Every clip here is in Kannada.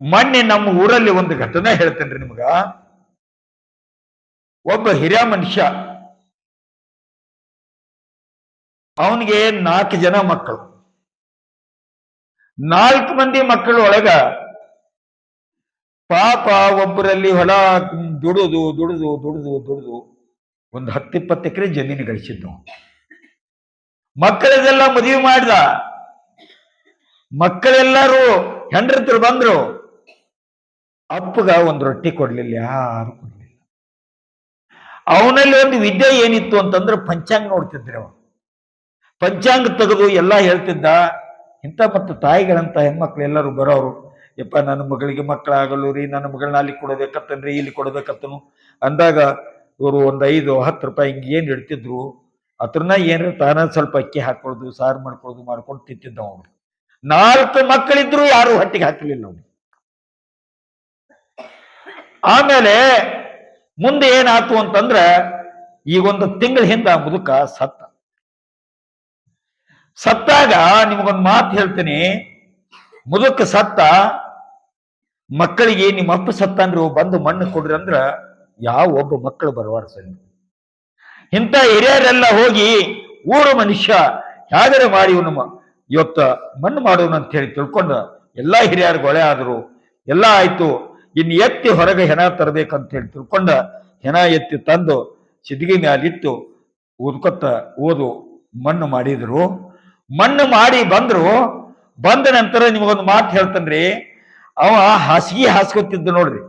ಮೊನ್ನೆ ನಮ್ಮ ಊರಲ್ಲಿ ಒಂದು ಘಟನೆ ಹೇಳ್ತೇನ್ರಿ ನಿಮ್ಗ. ಒಬ್ಬ ಹಿರಿಯ ಮನುಷ್ಯ, ಅವನಿಗೆ ನಾಲ್ಕು ಜನ ಮಕ್ಕಳು. ನಾಲ್ಕು ಮಂದಿ ಮಕ್ಕಳು ಒಳಗ ಪಾಪ ಒಬ್ಬರಲ್ಲಿ ಹೊಲ ದುಡುದು ದುಡುದು ದುಡುದು ದುಡುದು ಒಂದು ಹತ್ತಿಪ್ಪತ್ತು ಎಕರೆ ಜಮೀನು ಗಳಿಸಿದ್ದು ಮಕ್ಕಳದೆಲ್ಲ ಮದುವೆ ಮಾಡ್ದ. ಮಕ್ಕಳೆಲ್ಲರೂ ಹೆಂಡ್ರತ್ರ ಬಂದ್ರು. ಅಪ್ಪಗ ಒಂದು ರೊಟ್ಟಿ ಕೊಡ್ಲಿಲ್ಲ, ಯಾರು ಕೊಡ್ಲಿಲ್ಲ. ಅವನಲ್ಲಿ ಒಂದು ವಿದ್ಯೆ ಏನಿತ್ತು ಅಂತಂದ್ರೆ ಪಂಚಾಂಗ ನೋಡ್ತಿದ್ರೆ ಅವನು ಪಂಚಾಂಗ ತೆಗೆದು ಎಲ್ಲ ಹೇಳ್ತಿದ್ದ, ಇಂಥ ಮತ್ತು ತಾಯಿಗಳಂತ ಹೆಣ್ಮಕ್ಳು ಎಲ್ಲರೂ ಬರೋರು, ಯಪ್ಪ ನನ್ನ ಮಗಳಿಗೆ ಮಕ್ಕಳಾಗಲು ರೀ, ನನ್ನ ಮಗಳನ್ನ ಅಲ್ಲಿ ಕೊಡಬೇಕತ್ತನ್ರಿ ಇಲ್ಲಿ ಕೊಡಬೇಕತ್ತನು ಅಂದಾಗ ಇವರು ಒಂದು ಐದು, ಹತ್ತು ರೂಪಾಯಿ ಹಿಂಗೆ ಏನು ಇಡ್ತಿದ್ರು, ಅದ್ರನ್ನ ಏನು ತಾನ ಸ್ವಲ್ಪ ಅಕ್ಕಿ ಹಾಕೊಳ್ಳೋದು ಸಾರು ಮಾಡ್ಕೊಳ್ಳೋದು ಮಾಡ್ಕೊಂಡು ತಿಂತಿದ್ದ ಅವನು ನಾಲ್ಕು ಮಕ್ಕಳಿದ್ರು ಯಾರು ಹೊಟ್ಟಿಗೆ ಹಾಕಲಿಲ್ಲ ಅವನು ಆಮೇಲೆ ಮುಂದೆ ಏನಾಯ್ತು ಅಂತಂದ್ರ ಈ ಒಂದು ತಿಂಗಳ ಹಿಂದ ಮುದುಕ ಸತ್ತ. ಸತ್ತಾಗ ನಿಮಗೊಂದು ಮಾತು ಹೇಳ್ತೀನಿ. ಮುದುಕ ಸತ್ತ, ಮಕ್ಕಳಿಗೆ ನಿಮ್ಮ ಅಪ್ಪ ಸತ್ತಂದ್ರು, ಬಂದು ಮಣ್ಣು ಕೊಡ್ರಿ ಅಂದ್ರ ಯಾವ ಒಬ್ಬ ಮಕ್ಕಳು ಬರಬಾರ್ದು ಸರಿ ಇಂಥ ಹಿರಿಯರೆಲ್ಲ ಹೋಗಿ ಊರು ಮನುಷ್ಯ ಹೇಗರೆ ಮಾಡಿ ಇವನು ಇವತ್ತ ಮಣ್ಣು ಮಾಡೋಣ ಅಂತ ಹೇಳಿ ತಿಳ್ಕೊಂಡು ಎಲ್ಲಾ ಹಿರಿಯರು ಗೊಳೆ ಆದ್ರು, ಎಲ್ಲ ಆಯ್ತು. ಇನ್ನು ಎತ್ತಿ ಹೊರಗೆ ಹೆಣ ತರಬೇಕಂತ ಹೇಳಿ ತಿಳ್ಕೊಂಡ ಹೆಣ ಎತ್ತಿ ತಂದು ಸಿದ್ಗಿ ಮ್ಯಾಲಿಟ್ಟು ಓದ್ಕೊತ ಓದು ಮಣ್ಣು ಮಾಡಿದ್ರು. ಮಣ್ಣು ಮಾಡಿ ಬಂದ್ರು. ಬಂದ ನಂತರ ನಿಮಗೊಂದು ಮಾತು ಹೇಳ್ತಾನ್ರಿ. ಅವ ಹಾಸಿಗೆ ಹಾಸ್ಕೊತಿದ್ದ ನೋಡ್ರಿ.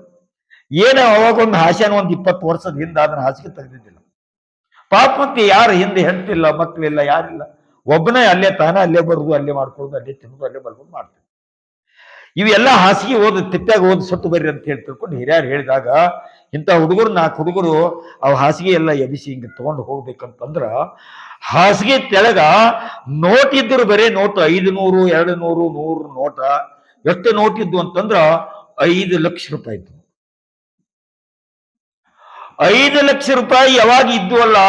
ಏನು ಅವಾಗೊಂದು ಹಾಸ್ಯನ ಒಂದು ಇಪ್ಪತ್ತು ವರ್ಷದ ಹಿಂದೆ ಅದನ್ನ ಹಾಸಿಗೆ ತೆಗೆದಿದ್ದಿಲ್ಲ. ಪಾಪ ಮತ್ತೆ ಯಾರು ಹಿಂದೆ ಹೆಂಡತಿಲ್ಲ ಮಕ್ಕಳಿಲ್ಲ ಯಾರಿಲ್ಲ. ಒಬ್ಬನೇ ಅಲ್ಲೇ ತಾನೇ ಅಲ್ಲೇ ಬರ್ದು, ಅಲ್ಲೇ ಮಾಡ್ಕೊಳ್ಳೋದು, ಅಲ್ಲೇ ತಿನ್ನೋದು, ಅಲ್ಲೇ ಬರ್ಬೋದು ಮಾಡ್ತೀವಿ. ಇವೆಲ್ಲ ಹಾಸಿಗೆ ಓದು ತಿಪ್ಪಾಗ ಓದಿ ಸತ್ತು ಬರ್ರಿ ಅಂತ ಹೇಳಿ ತಿಳ್ಕೊಂಡು ಹಿರಿಯರು ಹೇಳಿದಾಗ ಇಂಥ ಹುಡುಗರು, ನಾಲ್ಕು ಹುಡುಗರು ಅವ್ ಹಾಸಿಗೆ ಎಲ್ಲ ಎಬಿಸಿ ಹಿಂಗೆ ತಗೊಂಡು ಹೋಗ್ಬೇಕಂತಂದ್ರ ಹಾಸಿಗೆ ತೆಳಗ ನೋಟ್ ಇದ್ರು ಬರೇ ನೋಟ್, ಐದು ನೂರು, ಎರಡು ನೂರು ನೂರು ನೋಟ, ಎಷ್ಟು ನೋಟ್ ಇದ್ದು ಅಂತಂದ್ರ ಐದು ಲಕ್ಷ ರೂಪಾಯಿ ಇತ್ತು ಐದು ಲಕ್ಷ ರೂಪಾಯಿ ಯಾವಾಗ ಇದ್ದು ಅಲ್ಲ,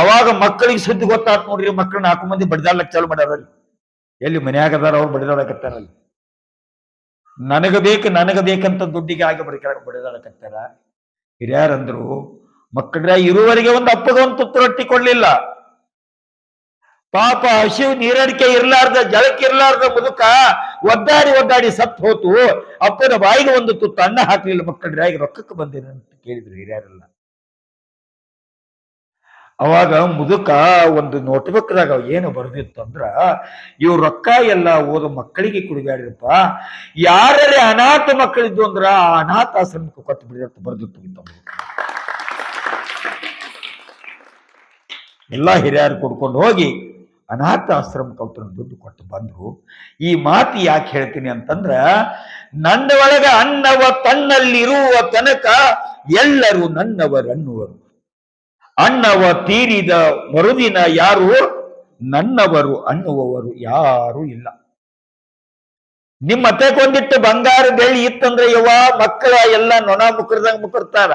ಅವಾಗ ಮಕ್ಕಳಿಗೆ ಸುದ್ದಿ ಗೊತ್ತಾತ್ ನೋಡ್ರಿ ಮಕ್ಕಳು ನಾಲ್ಕು ಮಂದಿ ಬಡಿದಾಡ್ಲಕ್ಕೆ ಚಾಲು ಮಾಡ್ಯಾರಲ್ಲಿ ಎಲ್ಲಿ ಮನ್ಯಾಗ ಅದಾರ ಅವ್ರು ಬಡಿದಾಡಕತ್ತಾರಲ್ಲಿ ನನಗ ಬೇಕು, ನನಗ ಬೇಕಂತ ದುಡ್ಡಿಗೆ ಆಗಿ ಬಡಿಕ ಬಡಿದಾಡಕತ್ತಾರ ಹಿರಿಯಾರಂದ್ರು, ಮಕ್ಕಳ, ಇರುವರಿಗೆ ಒಂದು ಅಪ್ಪದ ಒಂದು ತುತ್ತು ರೊಟ್ಟಿ ಕೊಡ್ಲಿಲ್ಲ ಪಾಪ ಹಸಿವು ನೀರಡಿಕೆ ಇರ್ಲಾರ್ದ, ಜಳಕ್ಕೆ ಇರ್ಲಾರ್ದ ಮುದುಕ ಒದ್ದಾಡಿ ಒದ್ದಾಡಿ ಸತ್ತು ಹೋತು. ಅಪ್ಪನ ಬಾಯಿಗೆ ಒಂದು ತುತ್ತು ಅನ್ನ ಹಾಕ್ಲಿಲ್ಲ ಮಕ್ಕಳ ರೊಕ್ಕಕ್ಕೆ ಬಂದೇನೆ ಅಂತ ಕೇಳಿದ್ರು ಹಿರಿಯರೆಲ್ಲ. ಅವಾಗ ಮುದುಕ ಒಂದು ನೋಟ್ಬುಕ್ದಾಗ ಏನು ಬರೆದಿತ್ತು ಅಂದ್ರ ಇವ್ ರೊಕ್ಕ ಎಲ್ಲ ಓದೋ ಮಕ್ಕಳಿಗೆ ಕುಡಿಬ್ಯಾಡ್ರಪ್ಪ. ಯಾರೇ ಅನಾಥ ಮಕ್ಕಳಿದ್ದು ಅಂದ್ರೆ, ಆ ಅನಾಥ ಆಶ್ರಮಕ್ಕೆ ಕೊಟ್ಟು ಬಿಡಿ ಅಂತ ಬರೆದಿತ್ತು. ಎಲ್ಲಾ ಹಿರಿಯರು ಕೊಡ್ಕೊಂಡು ಹೋಗಿ ಅನಾಥ ಆಶ್ರಮಕ್ಕೆ ಅವ್ರ ದುಡ್ಡು ಕೊಟ್ಟು ಬಂದ್ರು. ಈ ಮಾತು ಯಾಕೆ ಹೇಳ್ತೀನಿ ಅಂತಂದ್ರ ನನ್ನ ಒಳಗ ಅನ್ನವ ತನ್ನಲ್ಲಿರುವ ತನಕ ಎಲ್ಲರೂ ನನ್ನವರನ್ನುವರು. ಅನ್ನವ ತೀರಿದ ಮರುದಿನ ಯಾರು? ನನ್ನವರು ಅನ್ನುವವರು ಯಾರು ಇಲ್ಲ. ನಿಮ್ಮ ಅತ್ತೆಗೊಂದಿಟ್ಟು ಬಂಗಾರ ಬೆಳ್ಳಿ ಇತ್ತಂದ್ರೆ ಯವ್ವ, ಮಕ್ಕಳ ಎಲ್ಲ ನೊಣ ಮುಖರ್ದಂಗ ಮುಖರ್ತಾರ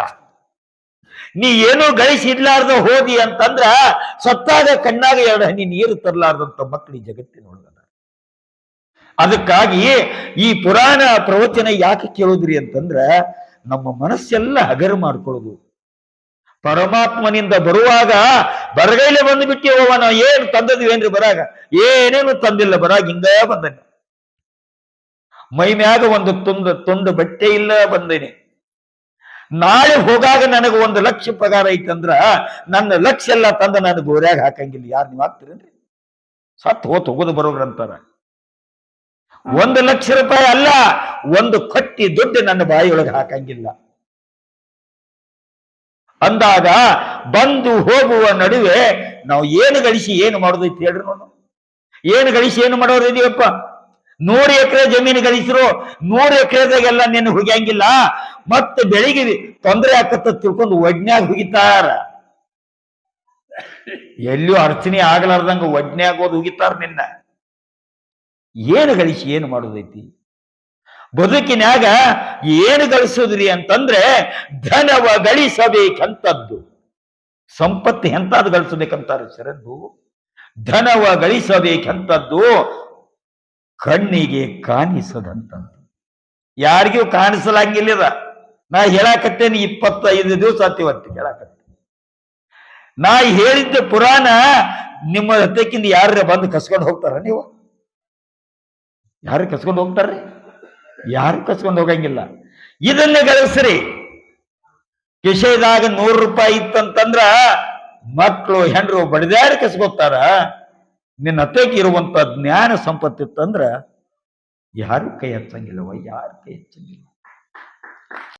ನೀ ಏನೂ ಗಳಿಸಿಡ್ಲಾರ್ದ ಹೋದಿ ಅಂತಂದ್ರ ಸತ್ತಾಗ ಕಣ್ಣಾಗ ಎರಡು ಹನಿ ನೀರು ತರಲಾರ್ದಂತ ಮಕ್ಕಳು ಜಗತ್ತಿನೊಳಗ ಅದಕ್ಕಾಗಿ ಈ ಪುರಾಣ ಪ್ರವಚನ ಯಾಕೆ ಕೇಳೋದ್ರಿ ಅಂತಂದ್ರ ನಮ್ಮ ಮನಸ್ಸೆಲ್ಲ ಹಗರು ಮಾಡ್ಕೊಳ್ಳೋದು. ಪರಮಾತ್ಮನಿಂದ ಬರುವಾಗ ಬರಗೈಲೆ ಬಂದು ಬಿಟ್ಟಿವವ ನಾವು ಏನು ತಂದದ್ವಿ ಏನ್ರಿ ಬರಾಗ? ಏನೇನು ತಂದಿಲ್ಲ ಬರಾಗ? ಹಿಂಗ ಬಂದನೆ. ಮೈ ಮ್ಯಾಗ ಒಂದು ತುಂದು, ತುಂಡು ಬಟ್ಟೆ ಇಲ್ಲ ಬಂದೇನೆ. ನಾಳೆ ಹೋಗಾಗ ನನಗೆ ಒಂದು ಲಕ್ಷ ಪಗಾರ ಐತಂದ್ರ ನನ್ನ ಲಕ್ಷ ಎಲ್ಲ ತಂದ ನಾನು ಗೋರ್ಯಾಗ ಹಾಕಂಗಿಲ್ಲ. ಯಾರು ನೀವು ಹಾಕ್ತೀರೇನ್ರಿ? ಸತ್ ಹೋತ್ ಹೋಗೋದು ಬರೋರು ಅಂತಾರ. ಒಂದು ಲಕ್ಷ ರೂಪಾಯಿ ಅಲ್ಲ, ಒಂದು ಕಟ್ಟಿ ದುಡ್ಡು ನನ್ನ ಬಾಯಿಯೊಳಗೆ ಹಾಕಂಗಿಲ್ಲ. ಅಂದಾಗ ಬಂದು ಹೋಗುವ ನಡುವೆ ನಾವು ಏನು ಗಳಿಸಿ ಏನು ಮಾಡೋದೈತಿ ಹೇಳ್ರಿ ನೋಡು. ಏನು ಗಳಿಸಿ ಏನು ಮಾಡೋರು ಇದೆಯಪ್ಪ? ನೂರು ಎಕರೆ ಜಮೀನು ಗಳಿಸಿರು, ನೂರು ಎಕರೆದಾಗೆಲ್ಲ ನೀನು ಹುಗ್ಯಂಗಿಲ್ಲ. ಮತ್ತೆ ಬೆಳಿಗ್ಗೆ ತೊಂದರೆ ಆಕತ್ತ ತಿಳ್ಕೊಂಡು ಒಡ್ನ್ಯಾಗ ಹುಗಿತಾರ. ಎಲ್ಲೂ ಅರ್ಚನೆ ಆಗ್ಲಾರ್ದಂಗ ಒಡ್ನ್ಯಾಗ ಹೋದ್ ಹುಗಿತಾರ ನಿನ್ನ. ಏನು ಗಳಿಸಿ ಏನು ಮಾಡೋದೈತಿ? ಬದುಕಿನ್ಯಾಗ ಏನು ಗಳಿಸೋದ್ರಿ ಅಂತಂದ್ರೆ ಧನವ ಗಳಿಸಬೇಕಂತದ್ದು. ಸಂಪತ್ತು ಎಂತಾದ್ ಗಳಿಸಬೇಕಂತಾರೆ ಶರದ್ದು? ಧನವ ಗಳಿಸಬೇಕಂತದ್ದು ಕಣ್ಣಿಗೆ ಕಾಣಿಸದಂತದ್ದು. ಯಾರಿಗೂ ಕಾಣಿಸಲಾಗಿಲ್ಲ. ನಾ ಹೇಳಾಕತ್ತೇನೆ ಇಪ್ಪತ್ತೈದು ದಿವಸ ಆತಿವತ್ತು ಹೇಳಾಕತ್ತೆ ನಾ ಹೇಳಿದ್ದ ಪುರಾಣ ನಿಮ್ಮ ಹತ್ತಕ್ಕಿಂದ ಯಾರ ಬಂದು ಕಸ್ಕೊಂಡು ಹೋಗ್ತಾರ ನೀವು? ಯಾರು ಕಸ್ಕೊಂಡು ಹೋಗ್ತಾರ್ರಿ? ಯಾರು ಕಸ್ಕೊಂಡು ಹೋಗಂಗಿಲ್ಲ. ಇದನ್ನೇ ಗಳಿಸ್ರಿ. ಕಿಶೆದಾಗ ನೂರು ರೂಪಾಯಿ ಇತ್ತಂತಂದ್ರ ಮಕ್ಕಳು ಹೆಂಡರು ಬಡಿದಾಡಿ ಕಸ್ಕೊತಾರ. ನಿನ್ನ ಅತ್ತೆಗೆ ಇರುವಂತ ಜ್ಞಾನ ಸಂಪತ್ತಿತ್ತಂದ್ರ ಯಾರು ಕೈ ಹಚ್ಚಂಗಿಲ್ಲವ ಯಾರು ಕೈ ಹಚ್ಚಂಗಿಲ್ಲ?